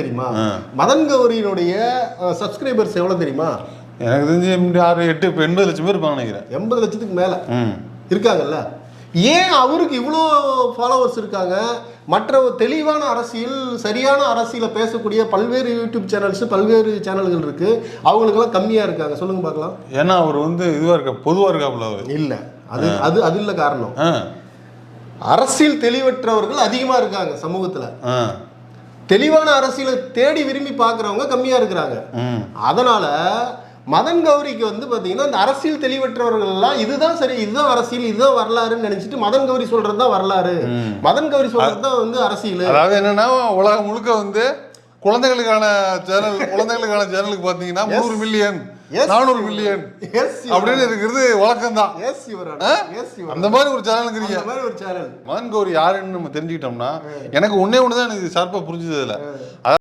தெரியுமா? மதன் கௌரியினுடைய சப்ஸ்கிரைபர்ஸ் எவ்வளவு தெரியுமா? எனக்கு தெரிஞ்சு ஆறு எட்டு இப்போ எண்பது லட்சம் பேர் இருப்பாங்க நினைக்கிறேன். எண்பது லட்சத்துக்கு மேல. இருக்காங்கல்ல? ஏன் அவருக்கு இவ்வளோ ஃபாலோவர்ஸ் இருக்காங்க? மற்ற தெளிவான அரசியல் சரியான அரசியலை பேசக்கூடிய பல்வேறு யூடியூப் சேனல்ஸ் பல்வேறு சேனல்கள் இருக்கு. அவங்களுக்கெல்லாம் கம்மியா இருக்காங்க. சொல்லுங்க பார்க்கலாம். ஏன்னா அவர் வந்து இதுவாக இருக்க பொதுவாக இருக்காப்புல அவர். இல்ல. அது அது அது இல்ல காரணம். அரசியல் தெளிவற்றவர்கள் அதிகமா இருக்காங்க சமூகத்துல. தெளிவான அரசியலை தேடி விரும்பி பார்க்குறவங்க கம்மியா இருக்கிறாங்க. அதனால மதன் கௌரிக்கு வந்து பாத்தீங்கன்னா இந்த அரசியல் தெளிவற்றவர்கள் எல்லாம் இதுதான் சரி இதுதான் அரசியல் இதுதான் வரலாறுன்னு நினைச்சிட்டு மதன் கௌரி சொல்றது தான் வரலாறு மதன் கௌரி சொல்றது தான் வந்து அரசியல். அதாவது என்னன்னா உலகம் முழுக்க வந்து குழந்தைகளுக்கான சேனல் குழந்தைகளுக்கான சேனலுக்கு பார்த்தீங்கன்னா முந்நூறு மில்லியன். நானூறு மில்லியன் அப்படின்னு இருக்கிறது வழக்கம் தான் அந்த மாதிரி ஒரு சேனலுங்கிறீங்க ஒரு சேனல் மதன் கௌரி யாருன்னு நம்ம தெரிஞ்சுக்கிட்டோம்னா எனக்கு ஒன்னே ஒன்று தான் எனக்கு ஷார்ப்பாக புரிஞ்சுது அதில்.